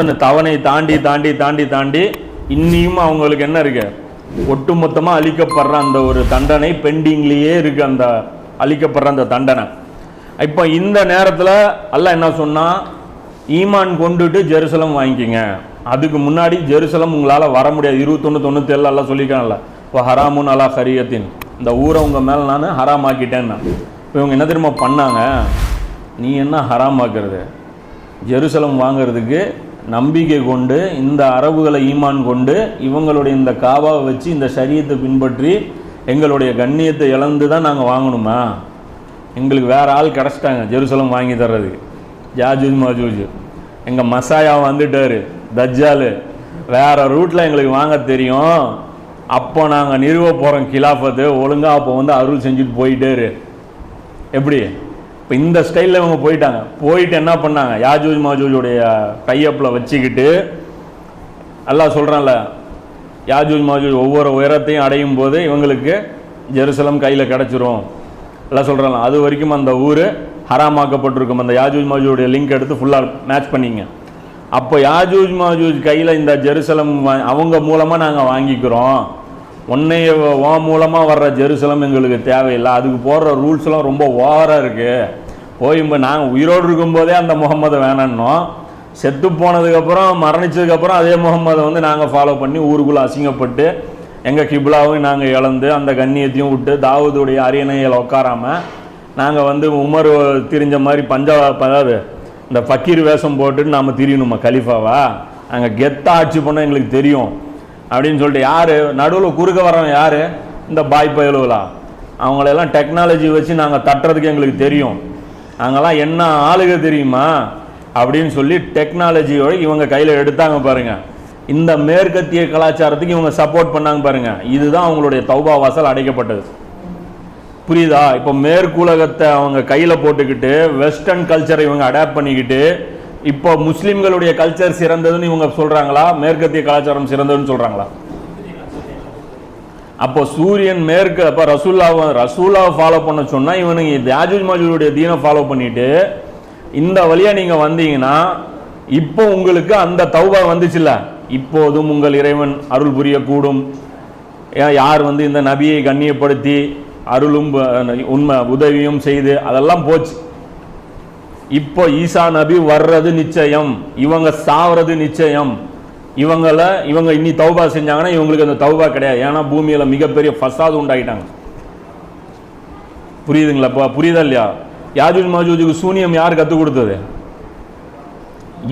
Option தவணை தாண்டி தாண்டி தாண்டி தாண்டி இன்னியும் அவங்களுக்கு என்ன இருக்கு? ஒட்டுமொத்தமாக அளிக்கப்படுற அந்த ஒரு தண்டனை பெண்டிங்லேயே இருக்கு அந்த அளிக்கப்படுற அந்த தண்டனை. இப்போ இந்த நேரத்தில் அல்ல என்ன சொன்னால் ஈமான் கொண்டுட்டு ஜெருசலம் வாங்கிக்கிங்க. அதுக்கு முன்னாடி ஜெருசலம் உங்களால் வர முடியாது. இருபத்தொன்று தொண்ணூத்தேழு எல்லாம் சொல்லியிருக்காங்கல்ல இப்போ ஹராமுன் அலா ஹரியத்தின் இந்த ஊரை உங்கள் மேலே நான் ஹராம் ஆக்கிட்டேன்னா இப்போ இவங்க என்ன தெரியுமா பண்ணாங்க? நீ என்ன ஹராம் ஆக்குறது ஜெருசலம் வாங்குறதுக்கு நம்பிக்கை கொண்டு இந்த அரபுகளை ஈமான் கொண்டு இவங்களுடைய இந்த காபாவை வச்சு இந்த சரியத்தை பின்பற்றி எங்களுடைய கண்ணியத்தை இழந்து தான் நாங்கள் வாங்கணுமா? எங்களுக்கு வேறு ஆள் கிடச்சிட்டாங்க ஜெருசலம் வாங்கி தர்றதுக்கு. ஜாஜூஜ் மாஜூஜ். எங்கள் மசாயா வந்துட்டாரு தஜ்ஜாலு. வேறு ரூட்டில் எங்களுக்கு வாங்க தெரியும். அப்போ நாங்கள் நிறுவ போகிறோம் கிலாஃபத்து. ஒழுங்காக அப்போ வந்து அருள் செஞ்சுட்டு போயிட்டேரு எப்படி? இப்போ இந்த ஸ்டைலில் இவங்க போயிட்டாங்க. போயிட்டு என்ன பண்ணாங்க? யாஜூஜ் மாஜூஜுடைய கையப்பில் வச்சுக்கிட்டு எல்லாம் சொல்கிறான்ல யாஜூஜ் மாஜூஜ் ஒவ்வொரு உயரத்தையும் அடையும் போது இவங்களுக்கு ஜெருசலம் கையில் கிடச்சிரும். எல்லாம் சொல்கிறாங்க அது வரைக்கும் அந்த ஊர் ஹராமாக்கப்பட்டிருக்கும். அந்த யாஜூஜ் மாஜூஜுடைய லிங்க் எடுத்து ஃபுல்லாக மேட்ச் பண்ணிங்க. அப்போ யாஜூஜ் மாஜூஜ் கையில் இந்த ஜெருசலம் அவங்க மூலமாக நாங்கள் வாங்கிக்கிறோம். உன்னைய ஓ மூலமாக வர்ற ஜெருசலம் எங்களுக்கு தேவையில்லை. அதுக்கு போடுற ரூல்ஸ்லாம் ரொம்ப ஓவராக இருக்குது போய் நாங்கள் உயிரோடு இருக்கும்போதே அந்த முகம்மதை வேணான்னோம். செத்து போனதுக்கப்புறம் மரணிச்சதுக்கப்புறம் அதே முகம்மதை வந்து நாங்கள் ஃபாலோ பண்ணி ஊருக்குள்ளே அசிங்கப்பட்டு எங்கள் கிப்லாவும் நாங்கள் இழந்து அந்த கண்ணியத்தையும் விட்டு தாவூதுடைய அரியணையில் உட்காராமல் நாங்கள் வந்து உமர் திரிஞ்ச மாதிரி பஞ்சாப் அதாவது இந்த ஃபக்கீர் வேஷம் போட்டுட்டு நாம் திரியணுமா கலிஃபாவா? நாங்கள் கெத்தா ஆட்சி பண்ண எங்களுக்கு தெரியும். அப்படின்னு சொல்லிட்டு யார்? நடுவில் குறுக்க வரவன் யார்? இந்த பாய் பயலுவலா அவங்களெல்லாம் டெக்னாலஜி வச்சு நாங்கள் தட்டுறதுக்கு எங்களுக்கு தெரியும். அங்கெல்லாம் என்ன ஆளுக தெரியுமா? அப்படின்னு சொல்லி டெக்னாலஜியோட இவங்க கையில் எடுத்தாங்க பாருங்க. இந்த மேற்கத்திய கலாச்சாரத்துக்கு இவங்க சப்போர்ட் பண்ணாங்க பாருங்க. இதுதான் அவங்களுடைய தௌபா வாசல் அடைக்கப்பட்டது. புரியுதா? இப்போ மேற்குலகத்தை அவங்க கையில் போட்டுக்கிட்டு வெஸ்டர்ன் கல்ச்சரை இவங்க அடாப்ட் பண்ணிக்கிட்டு இப்போ முஸ்லீம்களுடைய கல்ச்சர் சிறந்ததுன்னு இவங்க சொல்கிறாங்களா மேற்கத்திய கலாச்சாரம் சிறந்ததுன்னு சொல்கிறாங்களா அப்போ சூரியன் மேற்கு அப்போ ரசூல்லாவை ரசூல்லாவை ஃபாலோ பண்ண சொன்னா இவனுங்க யாஜூஜ் மாஜூஜுடைய தீனை ஃபாலோ பண்ணிட்டு இந்த வழியா நீங்க வந்தீங்கன்னா இப்போ உங்களுக்கு அந்த தௌபா வந்துச்சுல்ல? இப்போதும் உங்கள் இறைவன் அருள் புரியக்கூடும். ஏன் யார் வந்து இந்த நபியை கண்ணியப்படுத்தி அருளும் உண்மை உதவியும் செய்து அதெல்லாம் போச்சு. இப்போ ஈசா நபி வர்றது நிச்சயம். இவங்க சாவறது நிச்சயம். இவங்கள இவங்க இன்னி தௌபா செஞ்சாங்கன்னா இவங்களுக்கு அந்த தௌபா கிடையாது. ஏன்னா பூமியில மிகப்பெரிய ஃபசாது உண்டாயிட்டாங்க. புரியுதுங்களா? புரியுதா இல்லையா? யாஜூஜ் மாஜூஜுக்கு சூனியம் யார் கற்றுக் கொடுத்தது?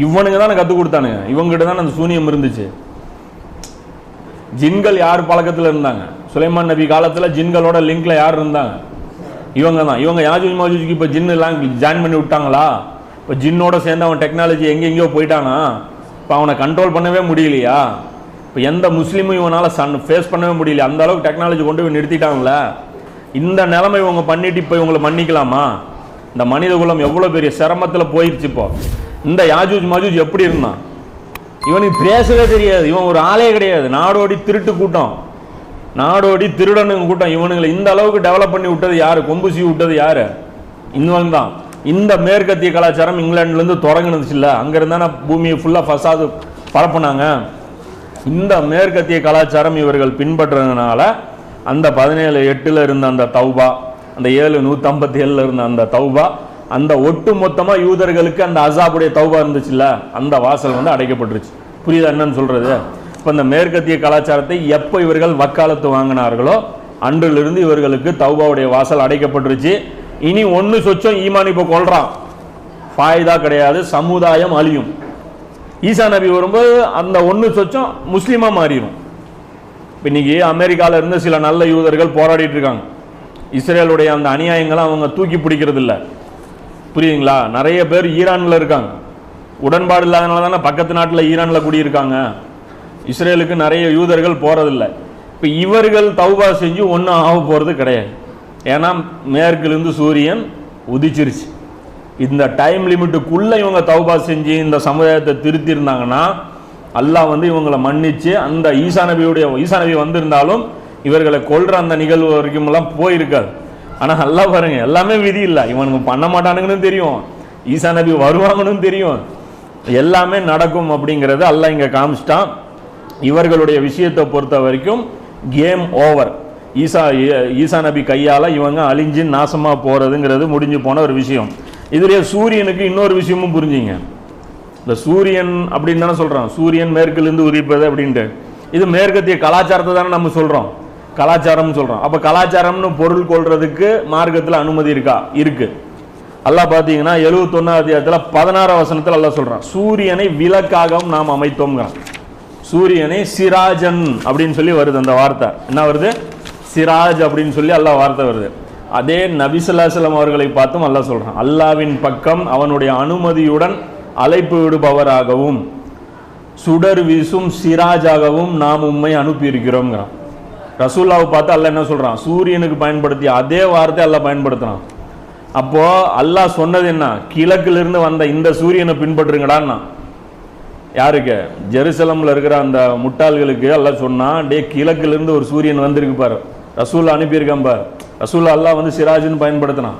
இவனுங்க தானே கற்றுக் கொடுத்தானுங்க. இவங்ககிட்ட தானே அந்த சூனியம் இருந்துச்சு. ஜின்கள் யார் பழக்கத்தில் இருந்தாங்க? சுலைமான் நபி காலத்தில் ஜின்களோட லிங்க்ல யார் இருந்தாங்க? இவங்க தான். இவங்க யாஜூஜ் மாஜூஜுக்கு இப்போ ஜின்னு எல்லாம் ஜாயின் பண்ணி விட்டாங்களா? இப்போ ஜின்னோட சேர்ந்து அவன் டெக்னாலஜி எங்கெங்கேயோ போயிட்டானா? இப்போ அவனை கண்ட்ரோல் பண்ணவே முடியலையா? இப்போ எந்த முஸ்லீமும் இவனால் சன் ஃபேஸ் பண்ணவே முடியல. அந்த அளவுக்கு டெக்னாலஜி கொண்டு போய் நிறுத்திட்டாங்கள? இந்த நிலைமை இவங்க பண்ணிட்டு இப்போ இவங்களை மன்னிக்கலாமா? இந்த மனித குலம் எவ்வளோ பெரிய சிரமத்தில் போயிடுச்சு இப்போ. இந்த யாஜூஜ் மாஜூஜ் எப்படி இருந்தான்? இவனுக்கு பேசவே தெரியாது. இவன் ஒரு ஆளே கிடையாது. நாடோடி திருட்டு கூட்டம். நாடோடி திருடனுங்க கூட்டம். இவனுங்களை இந்த அளவுக்கு டெவலப் பண்ணி விட்டது யார்? கொம்பு சீ விட்டது யார்? இவன் தான் இந்த மேற்கத்திய கலாச்சாரம் இங்கிலாந்துலேருந்து தொடங்குனுச்சு இல்லை அங்கேருந்தான பூமியை ஃபுல்லாக ஃபசாது பரப்புனாங்க. இந்த மேற்கத்திய கலாச்சாரம் இவர்கள் பின்பற்றுறதுனால அந்த பதினேழு எட்டில் இருந்த அந்த தௌபா அந்த ஏழு நூற்றம்பத்தி ஏழில் இருந்த அந்த தௌபா அந்த ஒட்டு மொத்தமாக யூதர்களுக்கு அந்த அசாபுடைய தௌபா இருந்துச்சுல்ல. அந்த வாசல் வந்து அடைக்கப்பட்டுருச்சு. புரியுதா என்னன்னு சொல்கிறது இப்போ இந்த மேற்கத்திய கலாச்சாரத்தை எப்போ இவர்கள் வக்காலத்து வாங்கினார்களோ அன்றிலிருந்து இவர்களுக்கு தௌபாவுடைய வாசல் அடைக்கப்பட்டுருச்சு. இனி ஒன்று சொச்சம் ஈமான் இப்போ கொள்றான் ஃபாய்தா கிடையாது சமுதாயம் அழியும். ஈசா நபி வரும்போது அந்த ஒன்று சொச்சம் முஸ்லீமாக மாறிடும் இப்போ இன்னைக்கு அமெரிக்காவில் இருந்து சில நல்ல யூதர்கள் போராடிட்டு இருக்காங்க. இஸ்ரேலுடைய அந்த அநியாயங்களை அவங்க தூக்கி பிடிக்கிறது இல்லை புரியுதுங்களா? நிறைய பேர் ஈரானில் இருக்காங்க. உடன்பாடு இல்லாதனால தானே பக்கத்து நாட்டில் ஈரானில் குடியிருக்காங்க. இஸ்ரேலுக்கு நிறைய யூதர்கள் போகிறதில்ல இப்போ இவர்கள் தௌபா செஞ்சு ஒன்றும் ஆக போகிறது கிடையாது. ஏன்னா மேற்கிலிருந்து சூரியன் உதிச்சிருச்சு. இந்த டைம் லிமிட்டுக்குள்ளே இவங்க தௌபா செஞ்சு இந்த சமுதாயத்தை திருத்தியிருந்தாங்கன்னா அல்லாஹ் வந்து இவங்களை மன்னித்து அந்த ஈசா நபியுடைய ஈசா நபி வந்திருந்தாலும் இவர்களை கொள்கிற அந்த நிகழ்வு வரைக்கும்லாம் போயிருக்காது. ஆனால் நல்லா பாருங்க எல்லாமே விதி இல்லை. இவனுங்க பண்ண மாட்டானுங்கன்னு தெரியும். ஈசா நபி வருவாங்கன்னு தெரியும். எல்லாமே நடக்கும் அப்படிங்கிறது அல்லாஹ் இங்கே காமிச்சிட்டான். இவர்களுடைய விஷயத்தை பொறுத்த வரைக்கும் கேம் ஓவர் ஈசா ஈசா நபி கையால் இவங்க அழிஞ்சு நாசமாக போகிறதுங்கிறது முடிஞ்சு போன ஒரு விஷயம். இதுலேயே சூரியனுக்கு இன்னொரு விஷயமும் புரிஞ்சுங்க. இந்த சூரியன் அப்படின்னு தானே சொல்கிறோம் சூரியன் மேற்கிலிருந்து உதிப்பது அப்படின்ட்டு. இது மேற்கத்திய கலாச்சாரத்தை தானே நம்ம சொல்கிறோம் கலாச்சாரம்னு சொல்கிறோம் அப்போ கலாச்சாரம்னு பொருள் கொள்றதுக்கு மார்க்கத்தில் அனுமதி இருக்கா? இருக்குது அல்லாஹ் பார்த்தீங்கன்னா எழுபத்தொன்னாம் அதிகாரத்தில் பதினாறாம் வசனத்தில் எல்லாம் சொல்கிறான் சூரியனை விளக்காகவும் நாம் அமைத்தோம்ங்கிறான். சூரியனை சிராஜன் அப்படின்னு சொல்லி வருது அந்த வார்த்தை. என்ன வருது? சிராஜ் அப்படின்னு சொல்லி அல்லாஹ் வார்த்தை வருது. அதே நபிசுல்லாசலம் அவர்களை பார்த்தும் அல்லாஹ் சொல்கிறான் அல்லாவின் பக்கம் அவனுடைய அனுமதியுடன் அழைப்பு விடுபவராகவும் சுடர் வீசும் சிராஜாகவும் நாம் உண்மை அனுப்பியிருக்கிறோங்கிறான் ரசூல்லாவை பார்த்து அல்லாஹ் என்ன சொல்கிறான் சூரியனுக்கு பயன்படுத்திய அதே வார்த்தை அல்லாஹ் பயன்படுத்துகிறான் அப்போது அல்லாஹ் சொன்னது என்ன கிழக்கிலிருந்து வந்த இந்த சூரியனை பின்பற்றுங்கடான்னா. யாருக்கு? ஜெருசலம்ல இருக்கிற அந்த முட்டாள்களுக்கு எல்லாம் சொன்னால் டே கிழக்குலேருந்து ஒரு சூரியன் வந்திருக்கு பாரு. ரசூல்லா அனுப்பியிருக்கான் பாரு. ரசூல் அல்லா வந்து சிராஜுன்னு பயன்படுத்தினான்.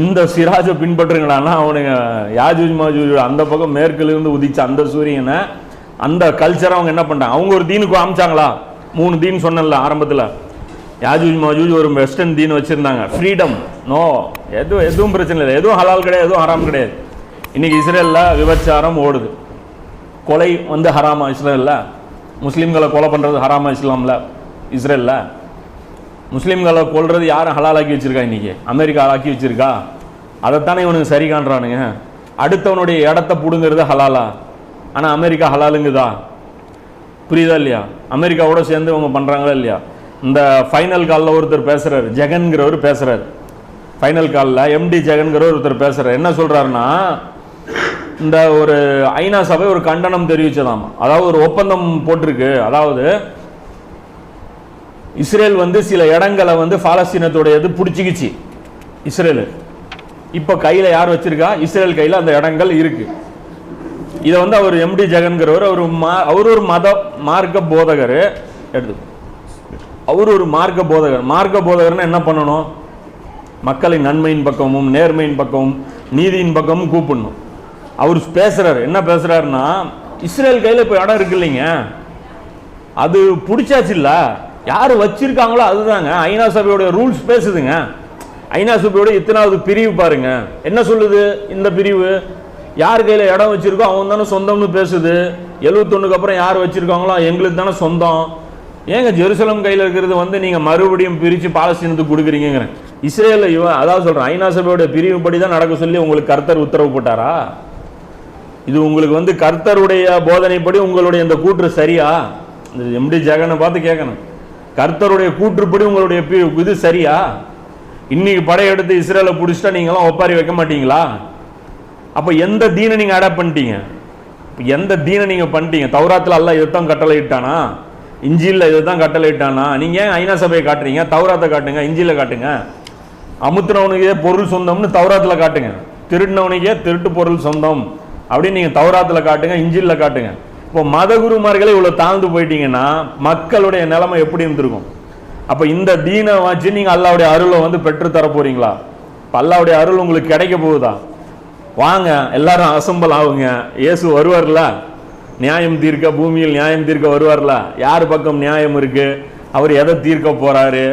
இந்த சிராஜை பின்பற்றுங்களான்னா அவனுங்க யாஜூஜ் மாஜூஜ் அந்த பக்கம் மேற்குலேருந்து உதிச்ச அந்த சூரியனை அந்த கல்ச்சரை அவங்க என்ன பண்ணிட்டாங்க? அவங்க ஒரு தீனுக்கு காமிச்சாங்களா? மூணு தீன் சொன்னேன்ல ஆரம்பத்தில். யாஜூஜ் மாஜூஜ் ஒரு வெஸ்டர்ன் தீன் வச்சுருந்தாங்க. ஃப்ரீடம் நோ எதுவும் எதுவும் பிரச்சனை இல்லை. எதுவும் ஹலால் கிடையாது எதுவும் ஹராம் கிடையாது. இன்றைக்கி இஸ்ரேலில் விபச்சாரம் ஓடுது. கொலை வந்து ஹராமா இஸ்ரேலில். முஸ்லீம்களை கொலை பண்ணுறது ஹராமா இஸ்லாமில் இஸ்ரேலில். முஸ்லீம்களை கொள்வது யாரும் ஹலாலாக்கி வச்சிருக்கா இன்னைக்கு? அமெரிக்கா ஆக்கி வச்சிருக்கா? அதைத்தானே இவனுக்கு சரி காண்றானுங்க. அடுத்தவனுடைய இடத்த பிடுங்கிறது ஹலாலா. ஆனால் அமெரிக்கா ஹலாலுங்குதா? புரியுதா இல்லையா? அமெரிக்காவோட சேர்ந்து இவங்க பண்ணுறாங்களா இல்லையா? இந்த ஃபைனல் காலில் ஒருத்தர் பேசுகிறார் ஜெகன்கிறவர் பேசுகிறார் ஃபைனல் காலில் எம்டி ஜெகன்கிறவர் ஒருத்தர் பேசுகிறார் என்ன சொல்கிறாருன்னா இந்த ஒரு ஐநா சபை ஒரு கண்டனம் தெரிவிச்சதாம். அதாவது ஒரு ஒப்பந்தம் போட்டிருக்கு. அதாவது இஸ்ரேல் வந்து சில இடங்களை வந்து பாலஸ்தீனத்துடையது பிடிச்சிக்கிச்சு. இஸ்ரேலு. இப்போ கையில் யார் வச்சிருக்கா? இஸ்ரேல் கையில் அந்த இடங்கள் இருக்கு. இதை வந்து அவர் எம்டி ஜெகன்கிறவர் அவர் மா அவர் ஒரு மத மார்க்க போதகர். எடுத்து. அவர் ஒரு மார்க்க போதகர். மார்க்க போதகர்னா என்ன பண்ணணும்? மக்களின் நன்மையின் பக்கமும் நேர்மையின் பக்கமும் நீதியின் பக்கமும் கூப்பிடணும். அவர் பேசுறாரு. என்ன பேசுறாருன்னா இஸ்ரேல் கையில் இப்போ இடம் இருக்கு இல்லைங்க. அது பிடிச்சாச்சு இல்லை? யார் வச்சிருக்காங்களோ அதுதாங்க. ஐநா சபையோட ரூல்ஸ் பேசுதுங்க. ஐநா சபையோட இத்தனாவது பிரிவு பாருங்க. என்ன சொல்லுது இந்த பிரிவு? யார் கையில் இடம் வச்சிருக்கோ அவன் தானே சொந்தம்னு பேசுது. எழுபத்தொன்னுக்கு அப்புறம் யார் வச்சிருக்காங்களோ எங்களுக்கு தானே சொந்தம். ஏங்க ஜெருசலம் கையில் இருக்கிறது வந்து நீங்கள் மறுபடியும் பிரித்து பாலஸ்தீனத்துக்கு கொடுக்குறீங்கிறேன் இஸ்ரேலில் இவன் அதாவது சொல்கிறேன் ஐநா சபையோட பிரிவுப்படி தான் நடக்க சொல்லி உங்களுக்கு கர்த்தர் உத்தரவு போட்டாரா? இது உங்களுக்கு வந்து கர்த்தருடைய போதனைப்படி உங்களுடைய இந்த கூற்று சரியா? இந்த எம்டி ஜெகனை பார்த்து கேட்கணும் கர்த்தருடைய கூற்றுப்படி உங்களுடைய இது சரியா? இன்னைக்கு படையெடுத்து இஸ்ரேலை பிடிச்சிட்டா நீங்களாம் ஒப்பாரி வைக்க மாட்டீங்களா? அப்போ எந்த தீனை நீங்கள் அடாப்ட் பண்ணிட்டீங்க? எந்த தீனை நீங்கள் பண்ணிட்டீங்க? தௌராத்தில் அல்லாஹ் இதைத்தான் கட்டளை இட்டானா இஞ்சியில் இதைத்தான் கட்டளை இட்டானா நீங்கள் ஏன் ஐநா சபையை காட்டுறீங்க? தௌராத்தை காட்டுங்க இஞ்சியில் காட்டுங்க. அமுத்துனவனுக்கே பொருள் சொந்தம்னு தௌராத்தில் காட்டுங்க. திருடினவனுக்கே திருட்டு பொருள் சொந்தம். அப்படின்னு நீங்கள் தௌராத்தில் காட்டுங்க இஞ்சியில் காட்டுங்க. இப்போ மதகுருமார்களே இவ்வளோ தாழ்ந்து போயிட்டீங்கன்னா மக்களுடைய நிலைமை எப்படி இருந்திருக்கும்? அப்போ இந்த தீனை வச்சு நீங்கள் அல்லாவுடைய அருளை வந்து பெற்று தர போறீங்களா? இப்போ அல்லாவுடைய அருள் உங்களுக்கு கிடைக்க போகுதா? வாங்க எல்லாரும் அசம்பல் ஆகுங்க. இயேசு வருவார்ல? நியாயம் தீர்க்க பூமியில் நியாயம் தீர்க்க வருவார்ல? யார் பக்கம் நியாயம் இருக்கு? அவர் எதை தீர்க்க போறாரு?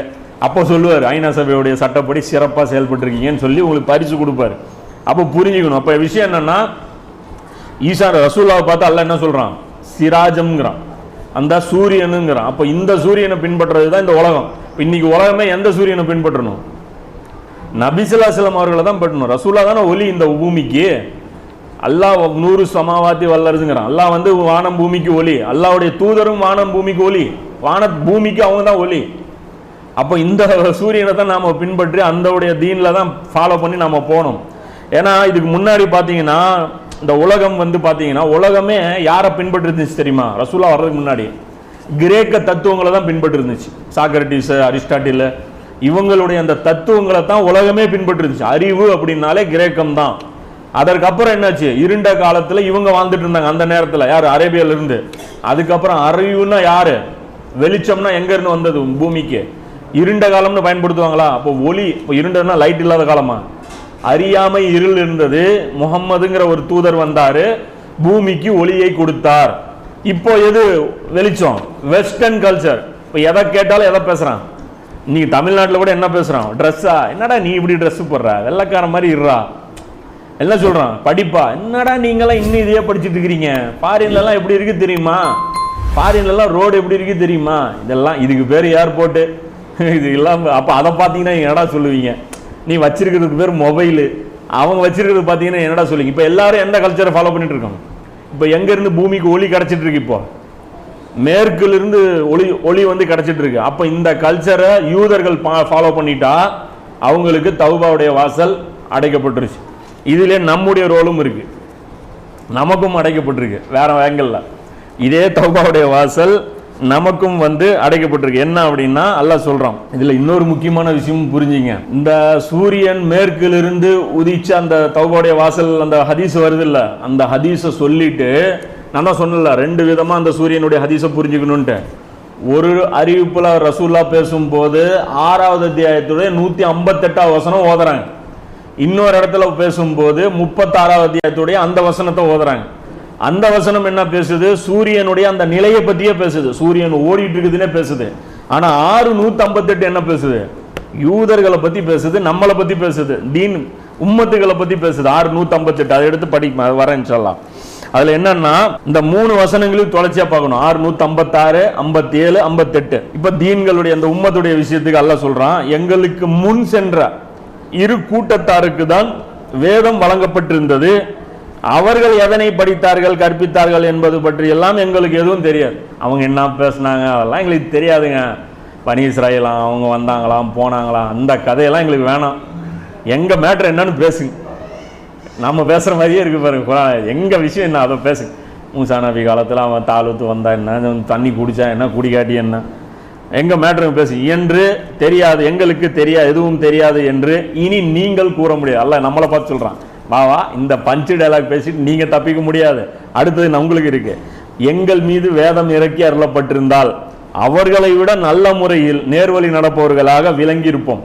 அப்போ சொல்லுவார் ஐநா சபையுடைய சட்டப்படி சிறப்பாக செயல்பட்டுருக்கீங்கன்னு சொல்லி உங்களுக்கு பரிசு கொடுப்பாரு. அப்போ புரிஞ்சுக்கணும். அப்போ விஷயம் என்னன்னா ஈசா ரசூல்லாவை பார்த்து அல்ல என்ன சொல்கிறான் சிராஜம்ங்கிறான். அந்த சூரியனுங்கிறான். அப்போ இந்த சூரியனை பின்பற்றுறது தான் இந்த உலகம். இன்னைக்கு உலகமே எந்த சூரியனை பின்பற்றணும்? நபிசுல்லாசலம் அவர்களை தான் பற்றணும் ரசூலா தானே ஒலி இந்த பூமிக்கு. அல்லாஹ் நூறு சமாவாத்தி வல்லரசுங்கிறான். அல்லாஹ் வந்து வானம் பூமிக்கு ஒலி. அல்லாவுடைய தூதரும் வானம் பூமிக்கு ஒலி. வான பூமிக்கு அவங்க தான் ஒலி. அப்போ இந்த சூரியனை தான் நாம் பின்பற்றி அந்தவுடைய தீனில் தான் ஃபாலோ பண்ணி நாம் போகணும். ஏன்னா இதுக்கு முன்னாடி பார்த்தீங்கன்னா இந்த உலகம் வந்து பார்த்தீங்கன்னா உலகமே யாரை பின்பற்றிருந்துச்சு தெரியுமா? ரசூலா வர்றதுக்கு முன்னாடி. கிரேக்க தத்துவங்களை தான் பின்பற்றிருந்துச்சு. சாக்ரட்டிஸ் அரிஸ்டாட்டில் இவங்களுடைய அந்த தத்துவங்களை தான் உலகமே பின்பற்றிருந்துச்சு. அறிவு அப்படின்னாலே கிரேக்கம் தான். அதற்கப்புறம் என்னாச்சு? இருண்ட காலத்தில் இவங்க வாழ்ந்துட்டு இருந்தாங்க அந்த நேரத்தில். யார்? அரேபியால இருந்து. அதுக்கப்புறம் அறிவுன்னா யார்? வெளிச்சம்னா எங்கேருந்து வந்தது? பூமிக்கு. இருண்ட காலம்னு பயன்படுத்துவாங்களா? அப்போ ஒளி இப்போ இருண்டன்னா லைட் இல்லாத காலமா? அறியாமை இருள் இருந்தது. முகம்மதுங்கிற ஒரு தூதர் வந்தார். பூமிக்கு ஒளியை கொடுத்தார். இப்போ எது? வெளிச்சம். வெஸ்டர்ன் கல்ச்சர் இப்போ எதை கேட்டாலும் எதை பேசுகிறான் இன்னைக்கு தமிழ்நாட்டில் கூட என்ன பேசுகிறான் ட்ரெஸ்ஸா என்னடா நீ இப்படி ட்ரெஸ் போடுற? வெள்ளக்கார மாதிரி இருறா என்ன சொல்கிறான் படிப்பா? என்னடா நீங்களாம் இன்னும் இதையே படிச்சுட்டு இருக்கிறீங்க? ஃபாரின்லலாம் எப்படி இருக்குது தெரியுமா? ஃபாரின்லலாம் ரோடு எப்படி இருக்குது தெரியுமா? இதெல்லாம் இதுக்கு பேர் ஏர்போர்ட்டு இது இல்லாமல் அப்போ அதை பார்த்தீங்கன்னா என்னடா சொல்லுவீங்க? நீ வச்சிருக்கிறதுக்கு பேர் மொபைலு. அவங்க வச்சிருக்கிறது பார்த்தீங்கன்னா என்னடா சொல்லுவீங்க இப்போ எல்லாரும் எந்த கல்ச்சரை ஃபாலோ பண்ணிட்டு இருக்காங்க? இப்போ எங்கேருந்து பூமிக்கு ஒளி கிடச்சிட்டு இருக்கு இப்போ? மேற்கிலிருந்து ஒளி ஒளி வந்து கிடச்சிட்டு இருக்கு. அப்போ இந்த கல்ச்சரை யூதர்கள் ஃபாலோ பண்ணிட்டா அவங்களுக்கு தௌபாவுடைய வாசல் அடைக்கப்பட்டுருச்சு. இதிலே நம்முடைய ரோலும் இருக்கு. நமக்கும் அடைக்கப்பட்டிருக்கு வேற வேங்கல்ல இதே தௌபாவுடைய வாசல் நமக்கும் வந்து அடைக்கப்பட்டிருக்கு. என்ன அப்படின்னா அல்லாஹ் சொல்றான். இதுல இன்னொரு முக்கியமான விஷயம் புரிஞ்சுங்க. இந்த சூரியன் மேற்கிலிருந்து உதிச்ச அந்த தௌபாவுடைய வாசல் அந்த ஹதீஸ் வருது இல்ல அந்த ஹதீஸை சொல்லிட்டு நான் தான் சொன்னல ரெண்டு விதமா அந்த சூரியனுடைய ஹதீஸை புரிஞ்சுக்கணுன்ட்டு. ஒரு அறிவிப்புல ரசூல்லா பேசும்போது ஆறாவது அத்தியாயத்துடைய நூத்தி ஐம்பத்தெட்டாவது வசனம் ஓதுறாங்க. இன்னொரு இடத்துல பேசும்போது முப்பத்தாறாவது அத்தியாயத்துடைய அந்த வசனத்தை ஓதுறாங்க. அந்த வசனம் என்ன பேசுது? சூரியனுடைய அந்த நிலையை பற்றியே பேசுது. சூரியன் ஓடிட்டு இருக்குதுன்னே பேசுது. ஆனால் ஆறு நூத்தி ஐம்பத்தெட்டு என்ன பேசுது? யூதர்களை பத்தி பேசுது நம்மளை பத்தி பேசுது தீன் உம்மத்துகளை பத்தி பேசுது. ஆறு நூத்தி ஐம்பத்தெட்டு அதை எடுத்து படி வரேன் சொல்லலாம் அதுல என்னன்னா இந்த மூணு வசனங்களையும் தொலைச்சியா பார்க்கணும். ஆறு நூத்தி ஐம்பத்தாறு ஐம்பத்தி ஏழு ஐம்பத்தெட்டு. இப்ப தீன்களுடைய அந்த உம்மத்துடைய விஷயத்துக்கு அல்ல சொல்றான் எங்களுக்கு முன் சென்ற இரு கூட்டத்தாருக்கு தான் வேதம் வழங்கப்பட்டிருந்தது. அவர்கள் எதனை படித்தார்கள் கற்பித்தார்கள் என்பது பற்றி எல்லாம் எங்களுக்கு எதுவும் தெரியாது. அவங்க என்ன பேசுனாங்க அதெல்லாம் எங்களுக்கு தெரியாதுங்க. பனி இஸ்ராயலாம் அவங்க வந்தாங்களாம் போனாங்களாம் அந்த கதையெல்லாம் எங்களுக்கு வேணாம். எங்கள் மேட்ரு என்னன்னு பேசுங்க. நம்ம பேசுகிற மாதிரியே இருக்கு பாருங்க எங்கள் விஷயம் என்ன அதை பேசுங்க. மூசா நபி காலத்தில் அவன் தாளுத்து வந்தா என்ன தண்ணி குடித்தா என்ன குடிக்காட்டி என்ன? எங்கள் மேட்ரு பேசு என்று தெரியாது எங்களுக்கு தெரியாது எதுவும் தெரியாது என்று இனி நீங்கள் கூற முடியாது. அல்ல நம்மளை பார்த்து சொல்கிறான் வா இந்த பஞ்சு டைலாக் பேசிட்டு நீங்கள் தப்பிக்க முடியாது. அடுத்தது நம்மளுக்கு உங்களுக்கு இருக்கு. எங்கள் மீது வேதம் இறக்கி அருளப்பட்டிருந்தால் அவர்களை விட நல்ல முறையில் நேர்வழி நடப்பவர்களாக விளங்கியிருப்போம்.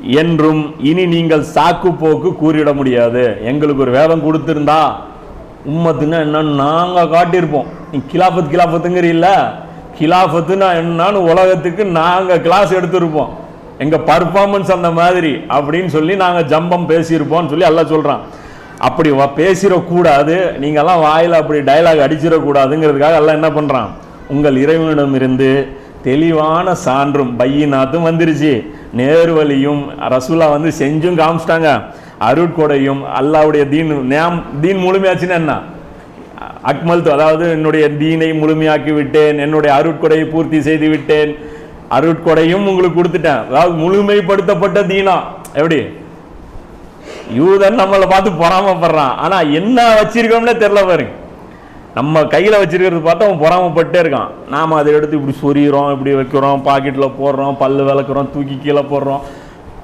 என்றும் இனி நீங்கள் சாக்கு போக்கு கூறிட முடியாது. எங்களுக்கு ஒரு வேதம் கொடுத்திருந்தா உம்மத்துன்னா என்னன்னு நாங்கள் காட்டியிருப்போம். நீ கிலாபத் கிலாபத்துங்கிறீல்ல கிலாபத்துன்னா என்னன்னு உலகத்துக்கு நாங்கள் கிளாஸ் எடுத்திருப்போம். எங்க பர்ஃபார்மன்ஸ் அந்த மாதிரி அப்படின்னு சொல்லி நாங்க ஜம்பம் பேசியிருப்போம்னு சொல்லி எல்லாம் சொல்றான். அப்படி வ- பேசிடக்கூடாது. நீங்கெல்லாம் வாயில அப்படி டயலாக் அடிச்சிடக்கூடாதுங்கிறதுக்காக எல்லாம் என்ன பண்றான்? உங்கள் இறைவனிடம் இருந்து தெளிவான சான்றும் பையினாத்தும் வந்துருச்சு. நேர்வழியும் ரசூலா வந்து செஞ்சும் காமிச்சிட்டாங்க. அருட்கொடையும் அல்லாவுடைய தீன் நேம் தீன் முழுமையாச்சுன்னா என்ன? அக்மல் அதாவது என்னுடைய தீனை முழுமையாக்கி விட்டேன் என்னுடைய அருட்கொடையை பூர்த்தி செய்து விட்டேன் அருட்கொடையும் உங்களுக்கு கொடுத்துட்டேன். அதாவது முழுமைப்படுத்தப்பட்ட தீனா. எப்படி? யூதன் நம்மளை பார்த்து பொறாமப்படுறான். ஆனால் என்ன வச்சிருக்கோம்னே தெரில பாருங்க. நம்ம கையில் வச்சிருக்கிறது பார்த்தா அவன் பொறாமப்பட்டே இருக்கான். நாம் அதை எடுத்து இப்படி சொரியிறோம் இப்படி வைக்கிறோம் பாக்கெட்டில் போடுறோம் பல்லு விளக்குறோம் தூக்கி கீழே போடுறோம்.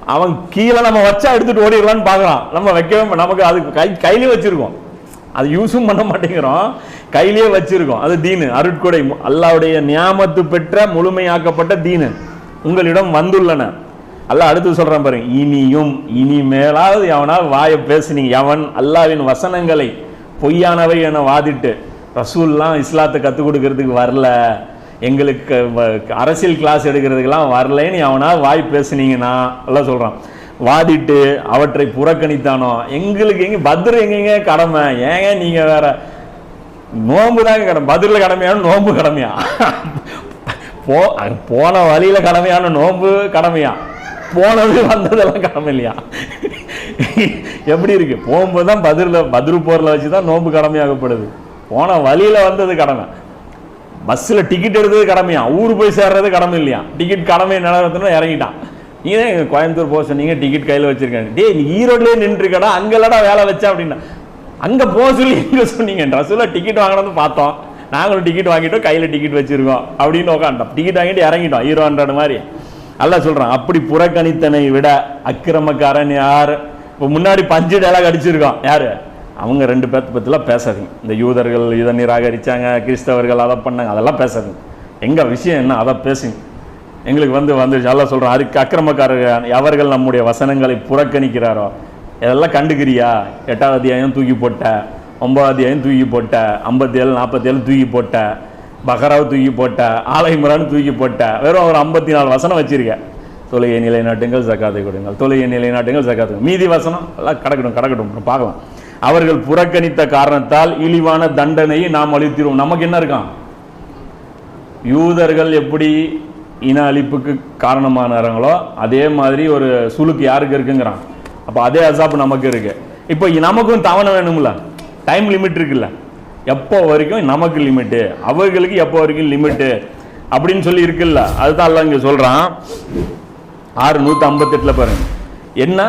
அவன் கீழே நம்ம வச்சா எடுத்துட்டு ஓடிடலான்னு பார்க்குறான். நம்ம வைக்கவே நமக்கு அது கை கையிலையும் வச்சுருக்கோம். அது யூஸும் பண்ண மாட்டேங்கிறோம். கையிலேயே வச்சிருக்கோம். அது தீனு. அருட்கொடை. அல்லாவுடைய நியாமத்து பெற்ற முழுமையாக்கப்பட்ட தீனு. உங்களிடம் வந்துள்ளன. அல்ல அடுத்து சொல்கிறேன் பாருங்க. இனியும் இனிமேலாவது எவனாவது வாயை பேசுனீங்க. எவன் அல்லாவின் வசனங்களை பொய்யானவை என வாதிட்டு ரசூல்லாம் இஸ்லாத்தை கற்றுக் கொடுக்கறதுக்கு வரல. எங்களுக்கு வ- அரசியல் கிளாஸ் எடுக்கிறதுக்கெல்லாம் வரலைன்னு எவனாவது வாய் பேசுனீங்கன்னா எல்லாம் சொல்கிறான் வாதிட்டு அவற்றை புறக்கணித்தானோ? எங்களுக்கு எங்க பத்ர் எங்கெங்க கடமை? ஏங்க நீங்க வேற நோம்பு தாங்க கடமை. பதிரில் கடமையான நோன்பு கடமையா? போ போன வழியில கடமையான நோன்பு கடமையா? போனது வந்ததெல்லாம் கடமை இல்லையா? எப்படி இருக்கு? போகும்போது தான் பதிரில் பதிரு போரில் வச்சு தான் நோம்பு கடமையாகப்படுது. போன வழியில வந்தது கடமை. பஸ்ஸில் டிக்கெட் எடுத்தது கடமையா? ஊர் போய் சேர்றது கடமை இல்லையா? டிக்கெட் கடமை நடத்துனா இறங்கிட்டான். நீங்கள் தான் எங்கள் கோயம்புத்தூர் போக சொன்னீங்க டிக்கெட் கையில் வச்சிருக்காங்க. டேய் நீ ஈரோட்லேயே நின்றுருக்கடா அங்கெல்லடா வேலை வச்சா அப்படின்னா. அங்கே போக சொல்லி எங்கே சொன்னீங்க சொல்ல டிக்கெட் வாங்கினது பார்த்தோம். நாங்களும் டிக்கெட் வாங்கிட்டோம் கையில் டிக்கெட் வச்சிருக்கோம் அப்படின்னு உட்காந்துட்டோம் டிக்கெட் வாங்கிட்டு இறங்கிட்டோம் ஹீரோ ஹண்ட்ரட் மாதிரி. நல்லா சொல்றான் அப்படி புறக்கணித்தனை விட அக்கிரமக்காரன் யார்? இப்போ முன்னாடி பஞ்சு டேலாக் அடிச்சிருக்கோம். யார்? அவங்க ரெண்டு பேர்த்து பற்றிலாம் பேசாதீங்க. இந்த யூதர்கள் இதை நிராகரிச்சாங்க கிறிஸ்தவர்கள் அதை பண்ணாங்க அதெல்லாம் பேசாதீங்க. எங்கள் விஷயம் என்ன? அதை பேசுங்க. எங்களுக்கு வந்து வந்து நல்லா சொல்கிறோம் அதுக்கு அக்கிரமக்காரர்கள் அவர்கள் நம்முடைய வசனங்களை புறக்கணிக்கிறாரோ? இதெல்லாம் கண்டுக்கிறியா? எட்டாவது அத்தியாயம் தூக்கி போட்ட ஒன்பதாத்தியாயம் தூக்கி போட்ட ஐம்பத்தேழு நாற்பத்தேழு தூக்கி போட்ட பஹராவை தூக்கி போட்ட ஆலயமுறான்னு தூக்கி போட்ட வெறும் ஒரு ஐம்பத்தி நாலு வசனம் வச்சிருக்க. தொழுகை நிலைநாட்டுங்கள் ஜக்காத்தை கொடுங்கள். தொழுகை நிலைநாட்டுங்கள் ஜக்காத்து மீதி வசனம் எல்லாம் கிடக்கட்டும் கிடக்கட்டும் அப்புறம் பார்க்கலாம். அவர்கள் புறக்கணித்த காரணத்தால் இழிவான தண்டனையை நாம் அளித்திருவோம். நமக்கு என்ன இருக்கான் யூதர்கள் எப்படி இன அழிப்புக்கு காரணமானாங்களோ அதே மாதிரி ஒரு சுளுக்கு யாருக்கு இருக்குங்கிறான். அப்போ அதே அசாப்பு நமக்கு இருக்கு. இப்போ நமக்கும் தவணை வேணும்ல? டைம் லிமிட் இருக்குல்ல? எப்போ வரைக்கும் நமக்கு லிமிட்டு அவர்களுக்கு எப்போ வரைக்கும் லிமிட்டு அப்படின்னு சொல்லி இருக்குல்ல? அதுதான் எல்லாம் இங்கே சொல்கிறான் ஆறு நூற்றி ஐம்பத்தெட்டில் பாருங்க. என்ன?